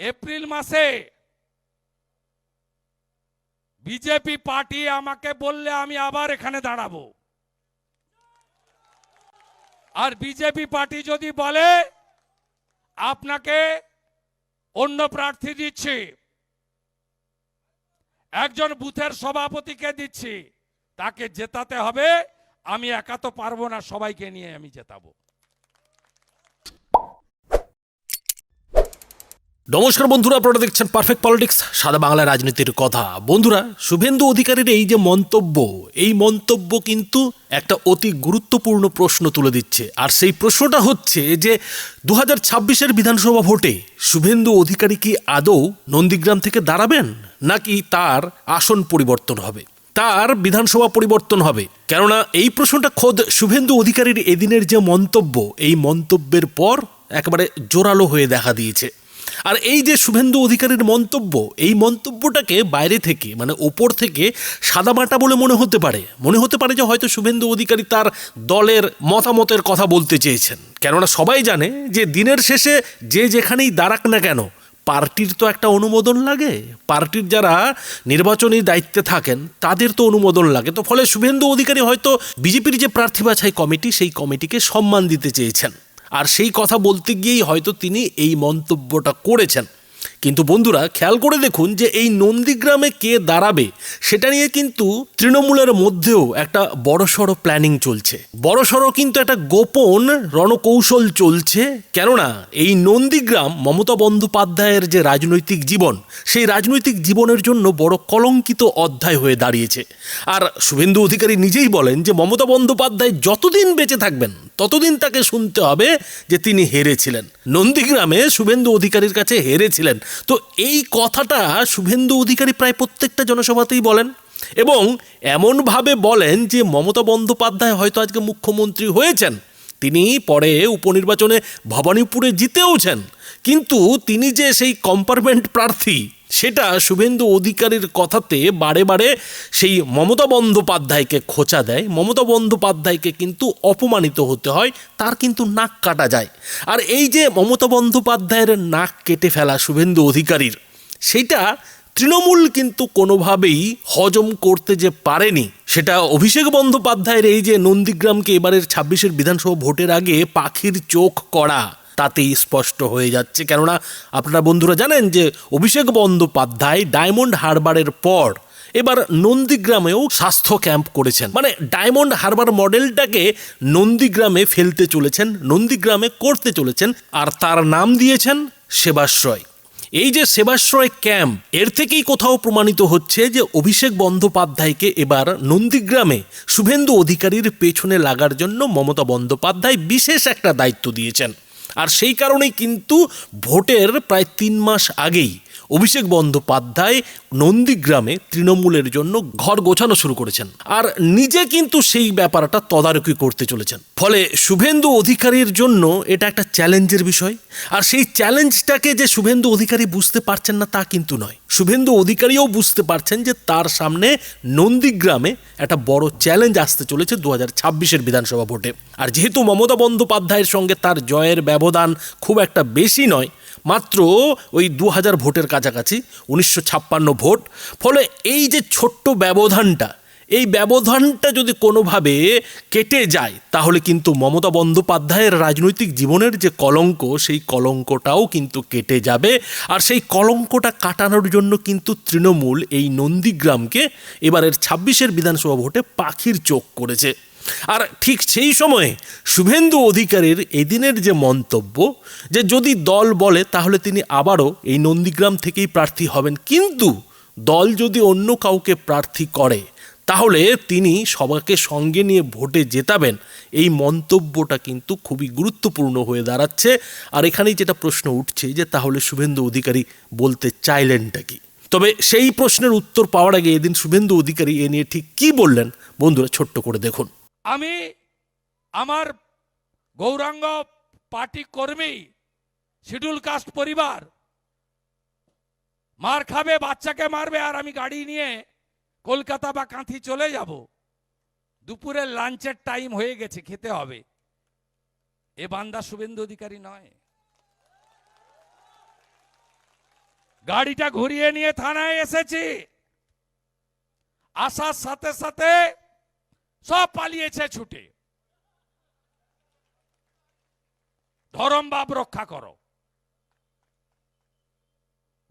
April মাসে BJP party আমাকে বললে আমি আবার এখানে দাঁড়াবো। আর বিজেপি পার্টি যদি বলে, আপনাকে অন্য প্রার্থী দিচ্ছি, একজন বুথের সভাপতিকে দিচ্ছি, তাকে জেতাতে হবে, আমি একা তো পারব না, সবাইকে নিয়ে আমি জেতাবো। নমস্কার বন্ধুরা, আপনারা দেখছেন পারফেক্ট পলিটিক্স সাদা বাংলা রাজনীতির কথা। বন্ধুরা, শুভেন্দু অধিকারীর এই যে মন্তব্য, এই মন্তব্য কিন্তু একটা অতি গুরুত্বপূর্ণ প্রশ্ন তুলে দিচ্ছে। আর সেই প্রশ্নটা হচ্ছে যে দু হাজার বিধানসভা ভোটে শুভেন্দু অধিকারী কি আদৌ নন্দীগ্রাম থেকে দাঁড়াবেন, নাকি তার আসন পরিবর্তন হবে? তার বিধানসভা পরিবর্তন হবে। কেননা, এই প্রশ্নটা খোদ শুভেন্দু অধিকারীর এদিনের যে মন্তব্য, এই মন্তব্যের পর একেবারে জোরালো হয়ে দেখা দিয়েছে। আর এই যে শুভেন্দু অধিকারীর মন্তব্য, এই মন্তব্যটাকে বাইরে থেকে মানে ওপর থেকে সাদামাটা বলে মনে হতে পারে। মনে হতে পারে যে হয়তো শুভেন্দু অধিকারী তার দলের মতামতের কথা বলতে চেয়েছেন। কেননা সবাই জানে যে দিনের শেষে যে যেখানেই দাঁড়াক না কেন, পার্টির তো একটা অনুমোদন লাগে। পার্টির যারা নির্বাচনী দায়িত্বে থাকেন, তাদের তো অনুমোদন লাগে। তো ফলে শুভেন্দু অধিকারী হয়তো বিজেপির যে প্রার্থী বাছাই কমিটি, সেই কমিটিকে সম্মান দিতে চেয়েছেন। আর সেই কথা বলতে গিয়েই হয়তো তিনি এই মন্তব্যটা করেছেন। কিন্তু বন্ধুরা, খেয়াল করে দেখুন যে এই নন্দীগ্রামে কে দাঁড়াবে, সেটা নিয়ে কিন্তু তৃণমূলের মধ্যেও একটা বড়সড় প্ল্যানিং চলছে। বড়সড় কিন্তু একটা গোপন রণকৌশল চলছে, কেননা এই নন্দীগ্রাম মমতা বন্দ্যোপাধ্যায়ের যে রাজনৈতিক জীবন, সেই রাজনৈতিক জীবনের জন্য বড় কলঙ্কিত অধ্যায় হয়ে দাঁড়িয়েছে। আর শুভেন্দু অধিকারী নিজেই বলেন যে, মমতা বন্দ্যোপাধ্যায় যতদিন বেঁচে থাকবেন, ততদিন তাকে শুনতে হবে যে তিনি হেরেছিলেন। নন্দীগ্রামে শুভেন্দু অধিকারীর কাছে হেরেছিলেন। তো এই কথাটা শুভেন্দু অধিকারী প্রায় প্রত্যেকটা জনসভাতেই বলেন এবং এমনভাবে বলেন যে মমতা বন্দ্যোপাধ্যায় হয়তো আজকে মুখ্যমন্ত্রী হয়েছেন, তিনি পরে উপনির্বাচনে ভবানীপুরে জিতেওছেন, কিন্তু তিনি যে সেই কম্পার্টমেন্ট প্রার্থী সেটা শুভেন্দু অধিকারীর কথাতে বারে বারে সেই মমতা বন্দ্যোপাধ্যায়কে খোঁচা দেয়। মমতা বন্দ্যোপাধ্যায়কে কিন্তু অপমানিত হতে হয়, তার কিন্তু নাক কাটা যায়। আর এই যে মমতা বন্দ্যোপাধ্যায়ের নাক কেটে ফেলা শুভেন্দু অধিকারীর সেইটা তৃণমূল কিন্তু কোনোভাবেই হজম করতে যে পারেনি, সেটা অভিষেক বন্দ্যোপাধ্যায়ের এই যে নন্দীগ্রামকে এবারের ছাব্বিশের বিধানসভা ভোটের আগে পাখির চোখ করা। তাতেই স্পষ্ট হয়ে যাচ্ছে। কেননা আপনারা বন্ধুরা জানেন যে অভিষেক বন্দ্যোপাধ্যায় ডায়মন্ড হারবারের পর এবার নন্দীগ্রামেও স্বাস্থ্য ক্যাম্প করেছেন। মানে ডায়মন্ড হারবার মডেলটাকে নন্দীগ্রামে ফেলতে চলেছেন, নন্দীগ্রামে করতে চলেছেন আর তার নাম দিয়েছেন সেবাশ্রয়। এই যে সেবাশ্রয় ক্যাম্প, এর থেকেই কোথাও প্রমাণিত হচ্ছে যে অভিষেক বন্দ্যোপাধ্যায়কে এবার নন্দীগ্রামে শুভেন্দু অধিকারীর পেছনে লাগার জন্য মমতা বন্দ্যোপাধ্যায় বিশেষ একটা দায়িত্ব দিয়েছেন। আর সেই কারণেই কিন্তু ভোটের প্রায় তিন মাস আগেই অভিষেক বন্দ্যোপাধ্যায় নন্দীগ্রামে তৃণমূলের জন্য ঘর গোছানো শুরু করেছেন। আর নিজে কিন্তু সেই ব্যাপারটা তদারকি করতে চলেছেন। ফলে শুভেন্দু অধিকারীর জন্য এটা একটা চ্যালেঞ্জের বিষয়। আর সেই চ্যালেঞ্জটাকে যে শুভেন্দু অধিকারী বুঝতে পারছেন না তা কিন্তু নয়। শুভেন্দু অধিকারীও বুঝতে পারছেন যে তার সামনে নন্দীগ্রামে একটা বড় চ্যালেঞ্জ আসতে চলেছে দু হাজার ছাব্বিশের বিধানসভা ভোটে। আর যেহেতু মমতা বন্দ্যোপাধ্যায়ের সঙ্গে তার জয়ের ব্যবধান খুব একটা বেশি নয় মাত্র ওই দু হাজার ভোটের কাছাকাছি, উনিশশো ছাপ্পান্ন ভোট। ফলে এই যে ছোট্ট ব্যবধানটা, এই ব্যবধানটা যদি কোনোভাবে কেটে যায়, তাহলে কিন্তু মমতা বন্দ্যোপাধ্যায়ের রাজনৈতিক জীবনের যে কলঙ্ক, সেই কলঙ্কটাও কিন্তু কেটে যাবে। আর সেই কলঙ্কটা কাটানোর জন্য কিন্তু তৃণমূল এই নন্দীগ্রামকে এবারের ছাব্বিশের বিধানসভা ভোটে পাখির চোখ করেছে। আর ঠিক সেই সময়ে শুভেন্দু অধিকারীর এদিনের যে মন্তব্য, যে যদি দল বলে তাহলে তিনি আবারও এই নন্দীগ্রাম থেকেই প্রার্থী হবেন। কিন্তু দল যদি অন্য কাউকে প্রার্থী করে, তাহলে তিনি সবাকে সঙ্গে নিয়ে ভোটে জেতাবেন। এই মন্তব্যটা কিন্তু খুবই গুরুত্বপূর্ণ হয়ে দাঁড়াচ্ছে। আর এখানেই যেটা প্রশ্ন উঠছে, যে তাহলে শুভেন্দু অধিকারী বলতে চাইলেনটা কি? তবে সেই প্রশ্নের উত্তর পাওয়ার আগে এদিন শুভেন্দু অধিকারী এ নিয়ে ঠিক কি বললেন? বন্ধুরা, ছোট্ট করে দেখুন। আমি আমার গৌরাঙ্গ পার্টি কর্মী শিডিউল কাস্ট পরিবার মার খাবে, বাচ্চাকে মারবে, আর আমি গাড়ি নিয়ে কলকাতা বা কাঁথি চলে যাব। দুপুরের লাঞ্চের টাইম হয়ে গেছে, খেতে হবে। এ বান্দা শুভেন্দু অধিকারী নয়। গাড়িটা ঘুরিয়ে নিয়ে থানায় এসেছি। আসার সাথে সাথে সব পালিয়েছে ছুটে। ধরম বাপ রক্ষা করো।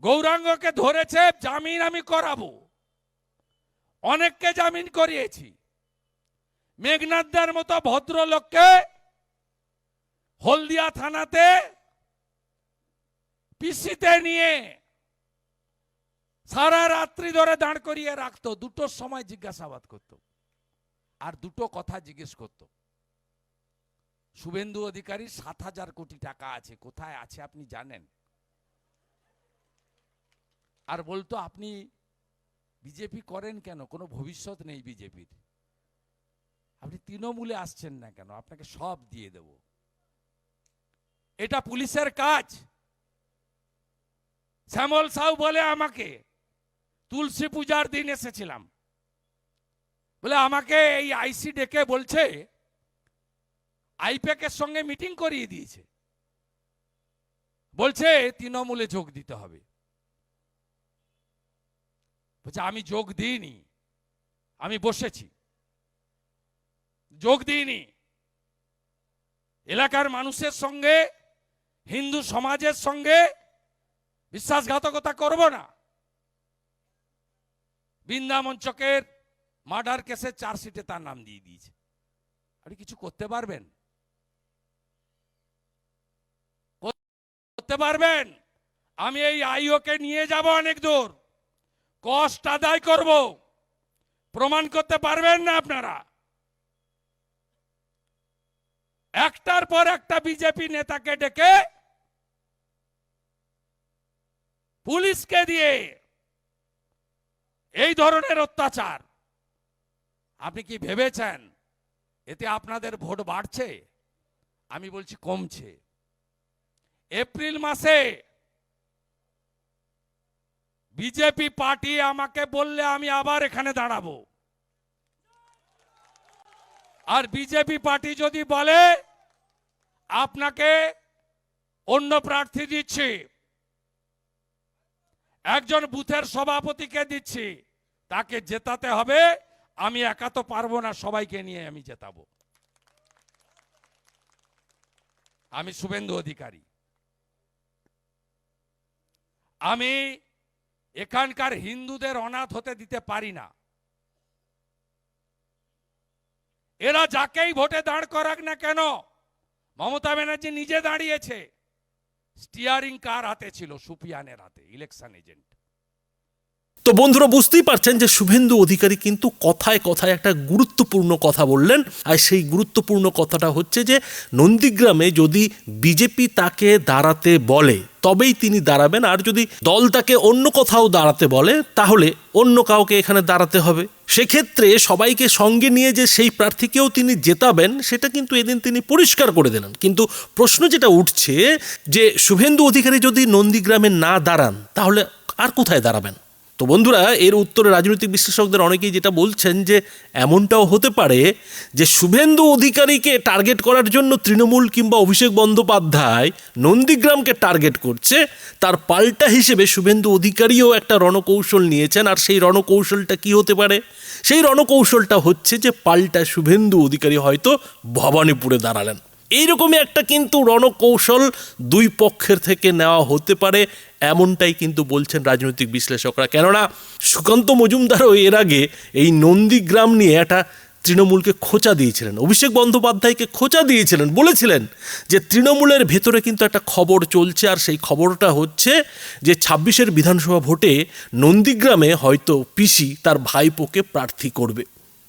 গৌরাঙ্গকে ধরেছে, জামিন আমি করাবো। অনেককে জামিন করিয়েছি। মেঘনাথদের মতো ভদ্রলোককে হলদিয়া থানাতে পিসিতে নিয়ে সারা রাত্রি ধরে দাঁড় করিয়ে রাখতো, দুটোর সময় জিজ্ঞাসাবাদ করত। আর দুটো কথা জিজ্ঞেস করত। শুভেন্দু অধিকারী, সাত হাজার কোটি টাকা আছে, কোথায় আছে আপনি জানেন? আর বলতো, আপনি বিজেপি করেন কেন? কোনো ভবিষ্যৎ নেই বিজেপির। আপনি তৃণমূলে আসছেন না কেন? আপনাকে সব দিয়ে দেব। এটা পুলিশের কাজ। শ্যামল সাউ বলে আমাকে। তুলসী পূজার দিন এসেছিলাম। বলে, আমাকে এই আইসি ডেকে বলছে আইপ্যাকের সঙ্গে মিটিং করিয়ে দিয়েছে। বলছে, তৃণমূলে যোগ দিতে হবে। বলছে, আমি যোগ দিইনি। আমি বসেছি। যোগ দিইনি। এলাকার মানুষের সঙ্গে, হিন্দু সমাজের সঙ্গে বিশ্বাসঘাতকতা করব না। বৃন্দাবন চকের মার্ডার কেসে চার্জশিটে তার নাম দিয়ে দিয়েছে। আপনি কিছু করতে পারবেন? করতে পারবেন? আমি এই আইওকে নিয়ে যাব অনেক দূর। কষ্ট আদায় করব। প্রমাণ করতে পারবেন না আপনারা? একটার পর একটা বিজেপি নেতাকে ডেকে পুলিশকে দিয়ে এই ধরনের অত্যাচার। আপনি কি ভেবেছেন? এতে আপনাদের ভোট বাড়ছে? আমি বলছি কমছে। এপ্রিল মাসে বিজেপি পার্টি আমাকে বললে আমি আবার এখানে দাঁড়াবো। আর বিজেপি পার্টি যদি বলে, আপনাকে অন্য প্রার্থী দিচ্ছি, একজন বুথের সভাপতিকে দিচ্ছি, তাকে জেতাতে হবে আমি একা তো পারব না, সবাইকে নিয়ে আমি জেতাবো। আমি শুভেন্দু অধিকারী। আমি এখানকার হিন্দুদের অনাথ হতে দিতে পারি না। এরা যাকেই ভোটে দাঁড় করাক না কেন, মমতা ব্যানার্জি নিজে দাঁড়িয়েছে। স্টিয়ারিং কার হাতে ছিল? সুপিয়ানের হাতে, ইলেকশন এজেন্ট। তো বন্ধুরা, বুঝতেই পারছেন যে শুভেন্দু অধিকারী কিন্তু কথায় কথায় একটা গুরুত্বপূর্ণ কথা বললেন। আর সেই গুরুত্বপূর্ণ কথাটা হচ্ছে যে, নন্দীগ্রামে যদি বিজেপি তাকে দাঁড়াতে বলে, তবেই তিনি দাঁড়াবেন। আর যদি দল তাকে অন্য কোথাও দাঁড়াতে বলে, তাহলে অন্য কাউকে এখানে দাঁড়াতে হবে। সেক্ষেত্রে সবাইকে সঙ্গে নিয়ে যে সেই প্রার্থীকেও তিনি জেতাবেন, সেটা কিন্তু এদিন তিনি পরিষ্কার করে দিলেন। কিন্তু প্রশ্ন যেটা উঠছে যে, শুভেন্দু অধিকারী যদি নন্দীগ্রামে না দাঁড়ান, তাহলে আর কোথায় দাঁড়াবেন? তো বন্ধুরা, এর উত্তরে রাজনৈতিক বিশ্লেষকদের অনেকেই যেটা বলছেন যে, এমনটাও হতে পারে যে শুভেন্দু অধিকারীকে টার্গেট করার জন্য তৃণমূল কিংবা অভিষেক বন্দ্যোপাধ্যায় নন্দীগ্রামকে টার্গেট করছে। তার পাল্টা হিসেবে শুভেন্দু অধিকারীও একটা রণকৌশল নিয়েছেন। আর সেই রণকৌশলটা কি হতে পারে? সেই রণকৌশলটা হচ্ছে যে, পাল্টা শুভেন্দু অধিকারী হয়তো ভবানীপুরে দাঁড়ালেন। এইরকমই একটা কিন্তু রণকৌশল দুই পক্ষের থেকে নেওয়া হতে পারে। এমনটাই কিন্তু বলছেন রাজনৈতিক বিশ্লেষকরা। কেননা সুকান্ত মজুমদারও এর আগে এই নন্দীগ্রাম নিয়ে একটা তৃণমূলকে খোঁচা দিয়েছিলেন। অভিষেক বন্দ্যোপাধ্যায়কে খোঁচা দিয়েছিলেন, বলেছিলেন যে তৃণমূলের ভেতরে কিন্তু একটা খবর চলছে আর সেই খবরটা হচ্ছে যে ছাব্বিশের বিধানসভা ভোটে নন্দীগ্রামে হয়তো পিসি তার ভাইপোকে প্রার্থী করবে।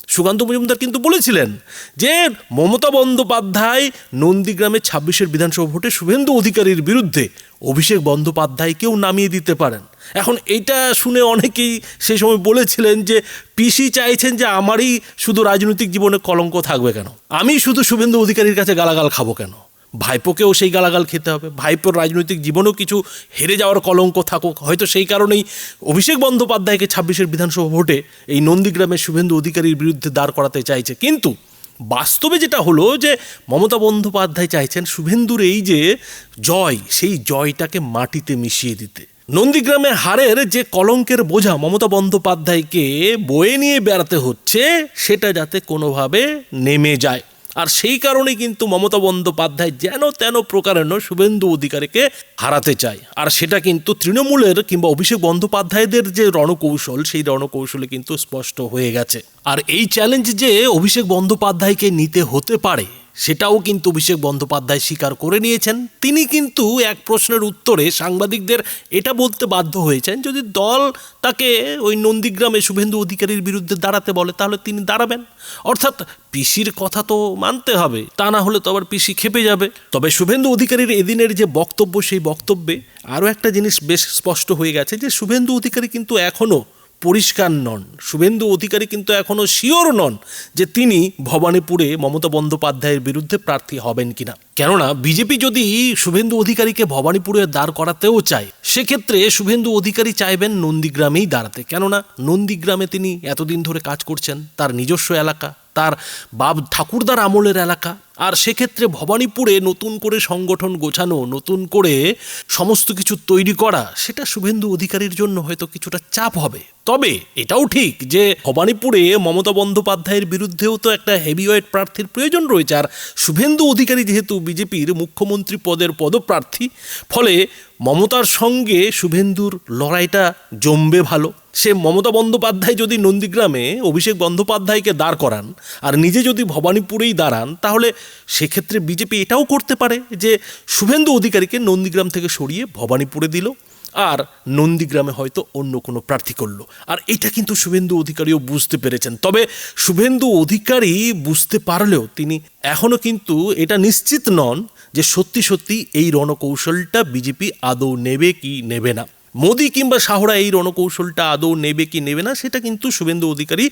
সুকান্ত মজুমদার কিন্তু বলেছিলেন যে মমতা বন্দ্যোপাধ্যায় নন্দীগ্রামে ছাব্বিশের বিধানসভা ভোটে শুভেন্দু অধিকারীর বিরুদ্ধে অভিষেক বন্দ্যোপাধ্যায়কেও নামিয়ে দিতে পারেন। এখন এটা শুনে অনেকেই সেই সময় বলেছিলেন যে পিসি চাইছেন যে আমারই শুধু রাজনৈতিক জীবনে কলঙ্ক থাকবে কেন? আমি শুধু শুভেন্দু অধিকারীর কাছে গালাগাল খাব কেন? ভাইপোকেও সেই গালাগাল খেতে হবে। ভাইপোর রাজনৈতিক জীবনেও কিছু হেরে যাওয়ার কলঙ্ক থাকুক। হয়তো সেই কারণেই অভিষেক বন্দ্যোপাধ্যায়কে ছাব্বিশের বিধানসভা ভোটে এই নন্দীগ্রামের শুভেন্দু অধিকারীর বিরুদ্ধে দাঁড় করাতে চাইছে। কিন্তু বাস্তবে যেটা হলো যে মমতা বন্দ্যোপাধ্যায় চাইছেন শুভেন্দুর এই যে জয়, সেই জয়টাকে মাটিতে মিশিয়ে দিতে। নন্দীগ্রামে হারের যে কলঙ্কের বোঝা মমতা বন্দ্যোপাধ্যায়কে বয়ে নিয়ে বেড়াতে হচ্ছে, সেটা যাতে কোনোভাবে নেমে যায়। আর সেই কারণে কিন্তু মমতা বন্দ্যোপাধ্যায় যেন তেন প্রকারেণ শুভেন্দু অধিকারীকে হারাতে চায়। আর সেটা কিন্তু তৃণমূলের কিংবা অভিষেক বন্দ্যোপাধ্যায়দের যে রণকৌশল, সেই রণকৌশলে কিন্তু স্পষ্ট হয়ে গেছে। আর এই চ্যালেঞ্জ যে অভিষেক বন্দ্যোপাধ্যায়কে নিতে হতে পারে সেটাও কিন্তু অভিষেক বন্দ্যোপাধ্যায় স্বীকার করে নিয়েছেন। তিনি কিন্তু এক প্রশ্নের উত্তরে সাংবাদিকদের এটা বলতে বাধ্য হয়েছেন, যদি দল তাকে ওই নন্দীগ্রামে শুভেন্দু অধিকারীর বিরুদ্ধে দাঁড়াতে বলে, তাহলে তিনি দাঁড়াবেন। অর্থাৎ পিসির কথা তো মানতে হবে, তা না হলে তো আবার পিসি খেপে যাবে। তবে শুভেন্দু অধিকারীর এদিনের যে বক্তব্য, সেই বক্তব্যে আরও একটা জিনিস বেশ স্পষ্ট হয়ে গেছে যে, শুভেন্দু অধিকারী কিন্তু এখনও পরিষ্কার নন। শুভেন্দু অধিকারী কিন্তু এখনও শিওর নন যে তিনি ভবানীপুরে মমতা বন্দ্যোপাধ্যায়ের বিরুদ্ধে প্রার্থী হবেন কিনা। কেননা বিজেপি যদি শুভেন্দু অধিকারীকে ভবানীপুরে দাঁড় করাতেও চায়, সেক্ষেত্রে শুভেন্দু অধিকারী চাইবেন নন্দীগ্রামেই দাঁড়াতে। কেননা নন্দীগ্রামে তিনি এতদিন ধরে কাজ করছেন, তার নিজস্ব এলাকা, তার বাব ঠাকুরদার আমলের এলাকা আর সেক্ষেত্রে ভবানীপুরে নতুন করে সংগঠন গোছানো, নতুন করে সমস্ত কিছু তৈরি করা, সেটা শুভেন্দু অধিকারীর জন্য হয়তো কিছুটা চাপ হবে। তবে এটাও ঠিক যে ভবানীপুরে মমতা বন্দ্যোপাধ্যায়ের বিরুদ্ধেও তো একটা হেভিওয়েট প্রার্থীর প্রয়োজন রয়েছে। আর শুভেন্দু অধিকারী যেহেতু বিজেপির মুখ্যমন্ত্রী পদের পদপ্রার্থী, ফলে মমতার সঙ্গে শুভেন্দুর লড়াইটা জমবে ভালো। সে মমতা বন্দ্যোপাধ্যায় যদি নন্দীগ্রামে অভিষেক বন্দ্যোপাধ্যায়কে দাঁড় করান, আর নিজে যদি ভবানীপুরেই দাঁড়ান, তাহলে সেক্ষেত্রে বিজেপি এটাও করতে পারে যে শুভেন্দু অধিকারীকে নন্দীগ্রাম থেকে সরিয়ে ভবানীপুরে দিল, আর নন্দীগ্রামে হয়তো অন্য কোনো প্রার্থী করল। আর এটা কিন্তু শুভেন্দু অধিকারীও বুঝতে পেরেছেন। তবে শুভেন্দু অধিকারী বুঝতে পারলেও তিনি এখনও কিন্তু এটা নিশ্চিত নন যে সত্যি সত্যি এই রণকৌশলটা বিজেপি আদৌ নেবে কি নেবে না। মোদি কিংবা শাহরা এই রণকৌশলটা আদৌ নেবে কি নেবে না, সেটা কিন্তু শুভেন্দু অধিকারী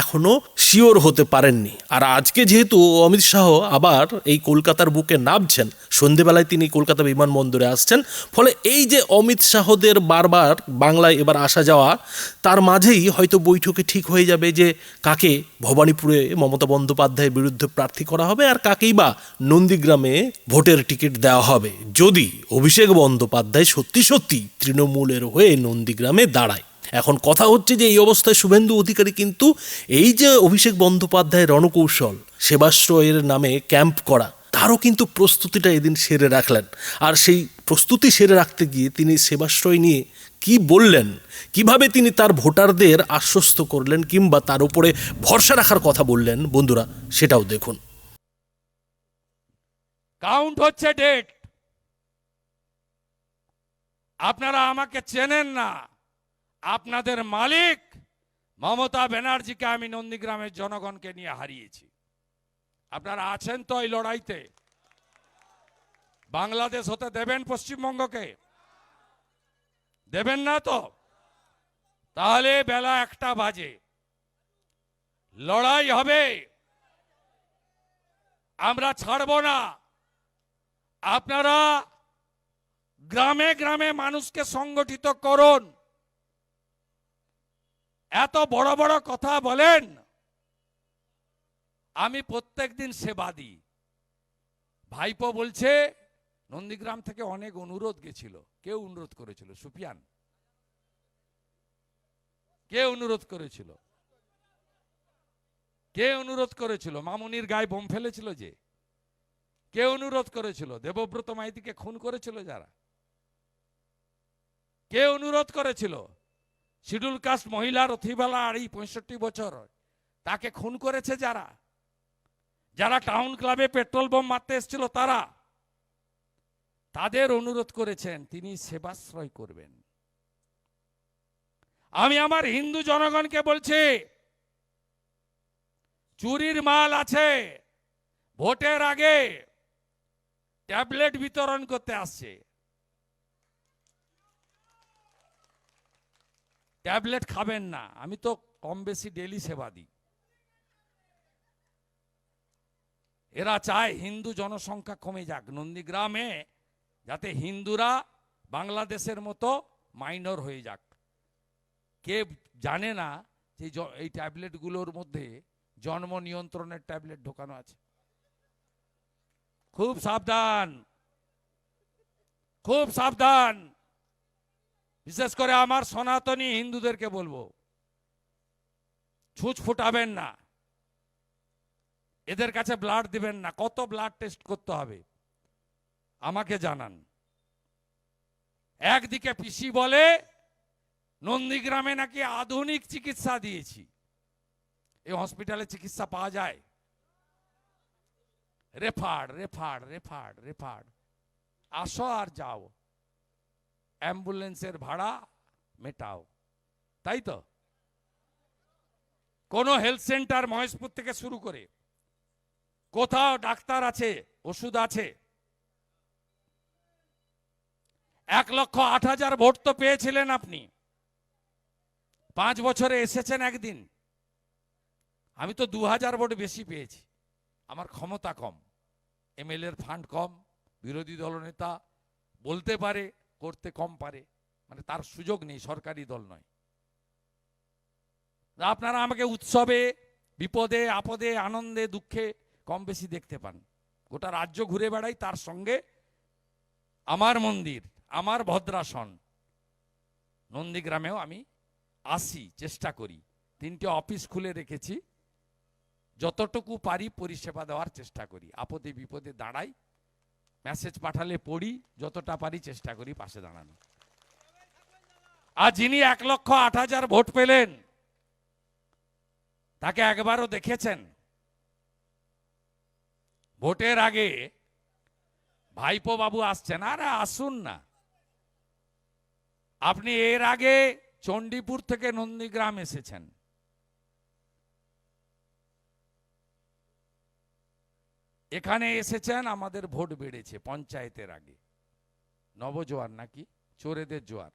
এখনও শিওর হতে পারেননি। আর আজকে যেহেতু অমিত শাহ আবার এই কলকাতার বুকে নামছেন, সন্ধেবেলায় তিনি কলকাতা বিমানবন্দরে আসছেন, ফলে এই যে অমিত শাহদের বারবার বাংলায় এবার আসা যাওয়া, তার মাঝেই হয়তো বৈঠকে ঠিক হয়ে যাবে যে কাকে ভবানীপুরে মমতা বন্দ্যোপাধ্যায়ের বিরুদ্ধে প্রার্থী করা হবে আর কাকেই বা নন্দীগ্রামে ভোটের টিকিট দেওয়া হবে। যদি অভিষেক বন্দ্যোপাধ্যায় সত্যি সত্যি তৃণমূলের হয়ে নন্দীগ্রামে দাঁড়ায়। এখন কথা হচ্ছে যে এই অবস্থায় শুভেন্দু অধিকারী কিন্তু এই যে অভিষেক বন্দ্যোপাধ্যায়ের রণকৌশল, সেবাশ্রয়ের নামে ক্যাম্প করা, তারও কিন্তু প্রস্তুতিটা এদিন সেরে রাখলেন। আর সেই প্রস্তুতি সেরে রাখতে গিয়ে তিনি সেবাশ্রয় নিয়ে কি বললেন, কীভাবে তিনি তার ভোটারদের আশ্বস্ত করলেন কিংবা তার উপরে ভরসা রাখার কথা বললেন, বন্ধুরা সেটাও দেখুন। কাউন্ট হচ্ছে ডেট আপনারা আমাকে চেনেন না। আপনাদের মালিক মমতা ব্যানার্জিকে আমি নন্দীগ্রামের জনগণকে নিয়ে হারিয়েছি। আপনারা আছেন তো এই লড়াইতে? বাংলাদেশ হতে দেবেন পশ্চিমবঙ্গকে? দেবেন না তো? তাহলে বেলা একটা বাজে। লড়াই হবে। আমরা ছাড়বো না। আপনারা গ্রামে গ্রামে মানুষকে সংগঠিত করুন। এত বড় বড় কথা বলেন, আমি প্রত্যেক দিন সেবা দিই। ভাইপো বলছে, নন্দীগ্রাম থেকে অনেক অনুরোধ গেছিল। কেউ অনুরোধ করেছিল, সুফিয়ান। কে অনুরোধ করেছিল? কে অনুরোধ করেছিল? মামুনির গায়ে বোম ফেলেছিল যে। কে অনুরোধ করেছিল? দেবব্রত মাইতিকে খুন করেছিল যারা? কে অনুরোধ করেছিল? শিডিউল কাস্ট মহিলা রথিবালা আড়ি পঁয়ষট্টি বছর। তাকে খুন করেছে যারা? যারা টাউন ক্লাবে পেট্রোল বোম মারতে এসেছিল তারা? তাদের অনুরোধ করেছেন, তিনি সেবাশ্রয় করবেন। আমি আমার হিন্দু জনগণকে বলছি, চুরির মাল আছে, ভোটের আগে ট্যাবলেট বিতরণ করতে আসছে। ট্যাবলেট খাবেন না। আমি তো কম বেশি ডেলি সেবা দিই। এরা চায় হিন্দু জনসংখ্যা কমে যাক। নন্দীগ্রামে যাতে হিন্দুরা বাংলাদেশের মতো মাইনর হয়ে যাক। কে জানে না যে এই ট্যাবলেটগুলোর মধ্যে জন্ম নিয়ন্ত্রণের ট্যাবলেট ঢোকানো আছে। খুব সাবধান। খুব সাবধান। বিশেষ করে আমার সনাতনী হিন্দুদেরকে বলব, ছুঁচ ফুটাবেন না, এদের কাছে ব্লাড দিবেন না, কত ব্লাড টেস্ট করতে হবে, আমাকে জানান। একদিকে পিসি বলে, নন্দীগ্রামে নাকি আধুনিক চিকিৎসা দিয়েছি, এই হসপিটালে চিকিৎসা পাওয়া যায়? রেফার্ড রেফার্ড রেফার্ড রেফার্ড আসো আর যাও। অ্যাম্বুলেন্সের ভাড়া মেটাও। তাই তো? কোনো হেলথ সেন্টার মহেশপুর থেকে শুরু করে, কোথাও ডাক্তার আছে, ওষুধ আছে। এক লক্ষ আট হাজার ভোট তো পেয়েছিলেন আপনি। পাঁচ বছরে এসেছেন একদিন। আমি তো দু হাজার ভোট বেশি পেয়েছি। আমার ক্ষমতা কম। এমএলএর ফান্ড কম। বিরোধী দলনেতা বলতে পারে করতে কম পারে মানে তার সুযোগ নেই, সরকারি দল নয়। আপনারা আমাকে উৎসবে, বিপদে, আপদে, আনন্দে, দুঃখে কম বেশি দেখতে পান। গোটা রাজ্য ঘুরে বেড়াই, তার সঙ্গে আমার মন্দির, আমার ভদ্রাসন। নন্দীগ্রামেও আমি আসি, চেষ্টা করি। তিনটে অফিস খুলে রেখেছি। যতটুকু পারি পরিষেবা দেওয়ার চেষ্টা করি। আপদে বিপদে দাঁড়াই মেসেজ পাঠালে পড়ি, যতটা পারি চেষ্টা করি পাশে দাঁড়ানো। আর যিনি এক লক্ষ আট হাজার ভোট পেলেন, তাকে একবারও দেখেছেন। ভোটের আগে ভাইপো বাবু আসছেন, আরে আসুন না। আপনি এর আগে চণ্ডীপুর থেকে নন্দীগ্রাম এসেছেন। এখানে এসেছেন, আমাদের ভোট বেড়েছে পঞ্চায়েতের আগে। নবজোয়ার নাকি? চোরেদের জোয়ার।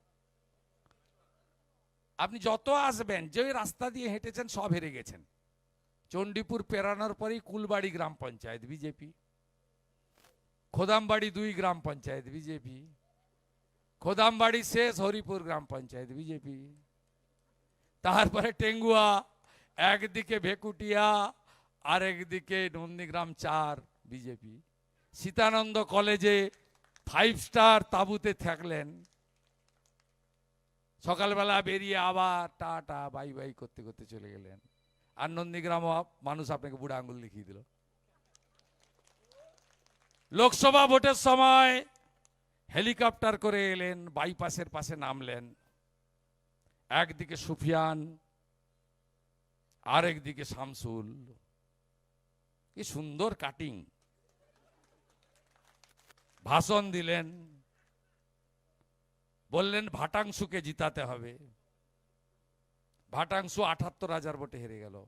আপনি যত আসবেন যে রাস্তা দিয়ে হেঁটেছেন, সব হেরে গেছেন। চণ্ডীপুর পেরানোর পরেই কুলবাড়ি গ্রাম পঞ্চায়েত বিজেপি। খোদামবাড়ি দুই গ্রাম পঞ্চায়েত বিজেপি। খোদামবাড়ি শেষ হরিপুর গ্রাম পঞ্চায়েত বিজেপি। তারপরে টেঙ্গুয়া, একদিকে ভেকুটিয়া আর একদিকে নন্দীগ্রাম চার। বিজেপি সীতানন্দ কলেজে ফাইভ স্টার তাঁবুতে থাকলেন। সকালবেলা বেরিয়ে আবার টা টা বাই বাই করতে করতে চলে গেলেন। আর নন্দীগ্রাম মানুষ আপনাকে বুড়া আঙ্গুল দেখিয়ে দিল। লোকসভা ভোটের সময় হেলিকপ্টার করে এলেন, বাইপাসের পাশে নামলেন। একদিকে সুফিয়ান, আরেকদিকে শামসুল। কি সুন্দর কাটিং ভাষণ দিলেন। বললেন, ভাটাংশুকে জিতাতে হবে। ভাটাংশু আঠাত্তর হাজার ভোটে হেরে গেল।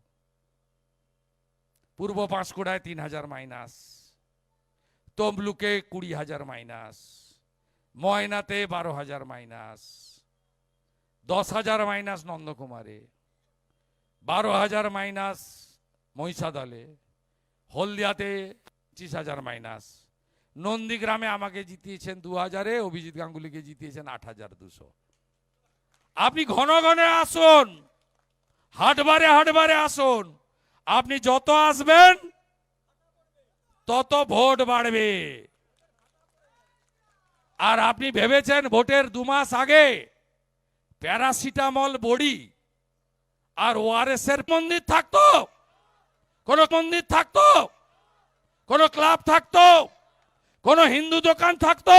পূর্ব পাঁশকুড়ায় তিন হাজার মাইনাস। তমলুকে কুড়ি হাজার মাইনাস। ময়নাতে বারো হাজার মাইনাস। দশ হাজার মাইনাস নন্দকুমারে। বারো হাজার মাইনাস মহিষাদলে। হলদিয়াতে পঁচিশ হাজার মাইনাস। নন্দীগ্রামে আমাকে জিতিয়েছেন দু হাজারে অভিজিৎ গাঙ্গুলিকে জিতিয়েছেন আট হাজার দুশো। আপনি ঘন ঘনে আসুন, হাটবারে হাটবারে আসুন, আপনি যত আসবেন, তত ভোট বাড়বে। আর আপনি ভেবেছেন ভোটের দু মাস আগে প্যারাসিটামল বড়ি আর ওআরএস এর মন্দির থাকতো? কোন মন্দির থাকতো? কোন ক্লাব থাকতো? কোন হিন্দু দোকান থাকতো?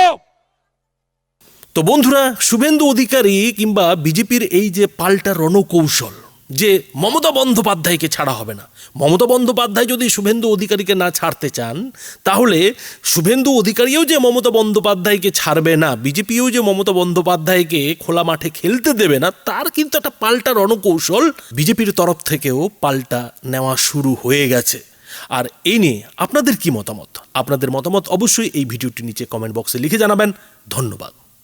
তো বন্ধুরা, শুভেন্দু অধিকারী কিংবা বিজেপির এই যে পাল্টা রণকৌশল, যে মমতা বন্দ্যোপাধ্যায়কে ছাড়া হবে না। মমতা বন্দ্যোপাধ্যায় যদি শুভেন্দু অধিকারীকে না ছাড়তে চান, তাহলে শুভেন্দু অধিকারীও যে মমতা বন্দ্যোপাধ্যায়কে ছাড়বে না, বিজেপিও যে মমতা বন্দ্যোপাধ্যায়কে খোলা মাঠে খেলতে দেবে না, তার কিন্তু একটা পাল্টা রণকৌশল বিজেপির তরফ থেকেও পাল্টা নেওয়া শুরু হয়ে গেছে। আর এ নিয়ে আপনাদের কি মতামত? আপনাদের মতামত অবশ্যই এই ভিডিওটি নিচে কমেন্ট বক্সে লিখে জানাবেন। ধন্যবাদ।